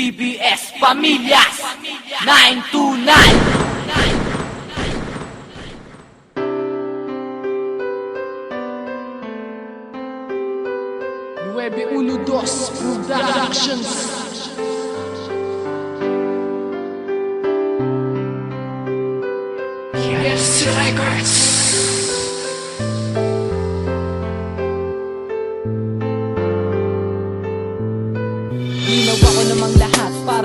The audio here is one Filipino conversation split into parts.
BBS Pamilyas 929 912 Productions. Yes Records. Ginawa ko namang lahat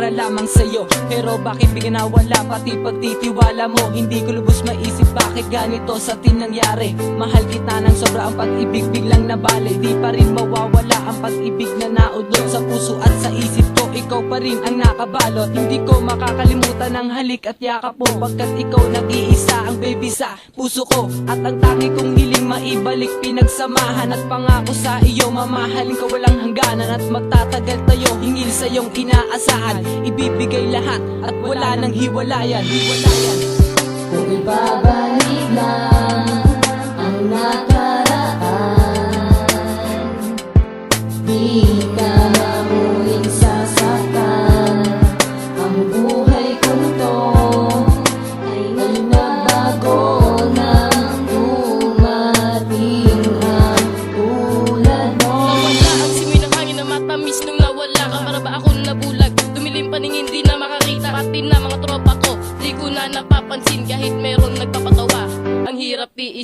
para lamang sa'yo. Pero bakit biginawala pati pagtitiwala mo Hindi ko lubos maisip bakit ganito sa atin nangyari. Mahal kita ng sobra ang pag-ibig biglang nabali. Di pa rin mawawala ang pag-ibig na naudlot Sa puso at sa isip ko. Ikaw pa rin ang nakabalot. Hindi ko makakalimutan ang halik at yakap mo. Pagkat ikaw nag-iisa ang baby sa puso ko At ang tangi kong hiling maibalik pinagsamahan At pangako sa iyo mamahalin ka walang hangganan At magtatagal tayo hingil sa iyong inaasahan. Ibibigay lahat at wala nang hiwalayan. Hiwalayan. Kung ibabalik lang ang nakaraan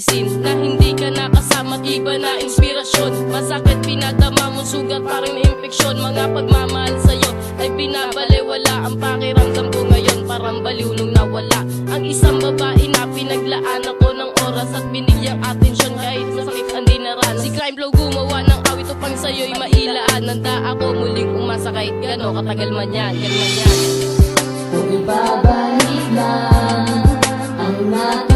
tiisin na hindi ka nakasama at Iba na inspirasyon. Masakit pinadama mong sugat parang na-infeksyon Mga pagmamahal sa'yo ay binabalewala Ang pakiramdam ko ngayon parang baliw nung nawala. Ang isang babae na pinaglaan ako ng oras At binigyang atensyon kahit masakit ang dinaran. Si Crime Flow gumawa ng awit upang sa'yo'y mailaan. Nanda ako muling umasa kahit gano katagal man yan, yan man yan. Kung ibabalik lang ang nakaraan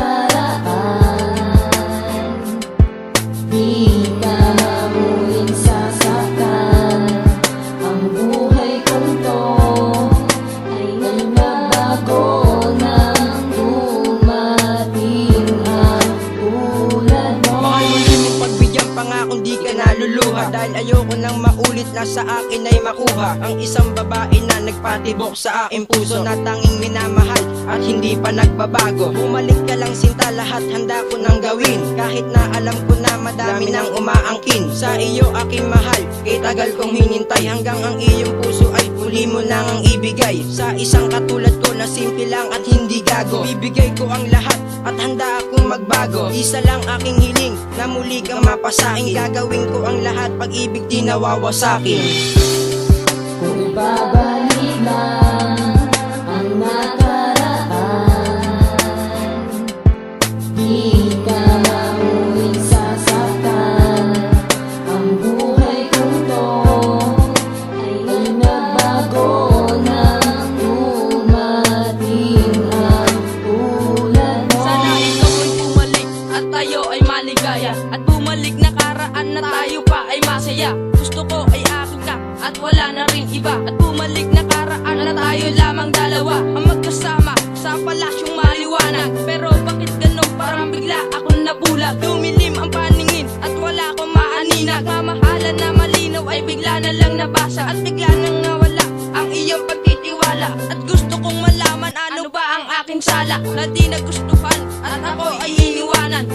maulit na sa akin ay makuha Ang isang babae na nagpatibok sa aking puso. Na tanging minamahal at hindi pa nagbabago. Bumalik ka lang sinta lahat handa ko nang gawin. Kahit na alam ko na madami nang umaangkin. Sa iyo aking mahal, kay tagal kong hinintay. Hanggang ang iyong puso ay huli mo nang ang ibigay. Sa isang katulad ko na simple lang at hindi gago. Bibigay ko ang lahat at handa akong magbago. Isa lang aking hiling na muli kang mapasaing. Gagawin ko ang lahat pag-ibig di nawawasakin Kung ibabalik lang maligaya At bumalik na karaan na tayo pa ay masaya. Gusto ko ay akin ka at wala na rin iba. At bumalik na karaan na tayo lamang dalawa. Ang magkasama sa palasyong maliwanag. Pero bakit ganun? Parang bigla akong nabulag Dumilim ang paningin at wala akong maaninag. Mamahalan na malinaw ay bigla na lang nabasa. At bigla nang nawala ang iyong pagtitiwala. At gusto kong malaman ano ba ang aking sala. Na di nagustuhan at ako ay iniwanan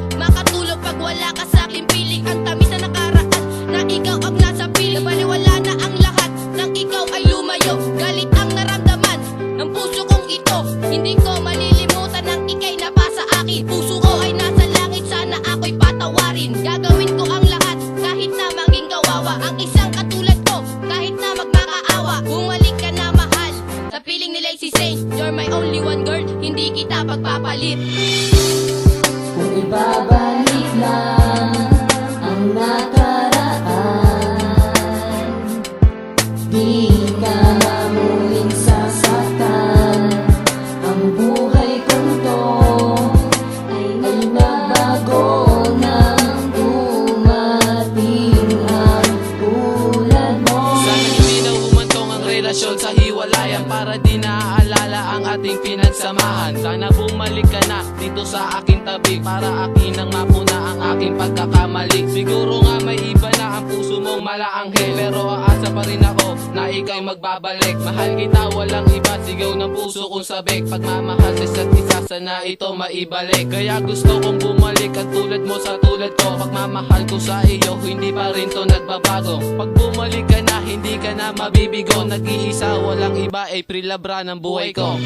ko malilimutan ang ikay na pa sa akin. Puso ko ay nasa langit, sana ako'y patawarin. Gagawin ko ang lahat kahit na maging kawawa. Ang isang katulad ko kahit na magmakaawa. Bumalik ka na mahal. Sa piling ni Lacey Saint You're my only one girl, hindi kita pagpapalit. Kung ibabalik lang ang nakaraan Di ka na relasyon sa hiwalayan Para di naaalala ang ating pinagsamahan. Sana bumalik ka na dito sa aking tabi Para akin ang mapuna ang aking pagkakamali. Siguro nga ang puso mong malaanghel Pero aasa pa rin ako na ikay magbabalik. Mahal kita walang iba, sigaw ng puso kong sabik. Pagmamahal sa isa't isa, sana ito maibalik. Kaya gusto kong bumalik at tulad mo sa tulad ko. Pagmamahal ko sa iyo, hindi pa rin to nagbabago. Pag bumalik ka na, hindi ka na mabibigo. Nag-iisa, walang iba, April Labra ng buhay ko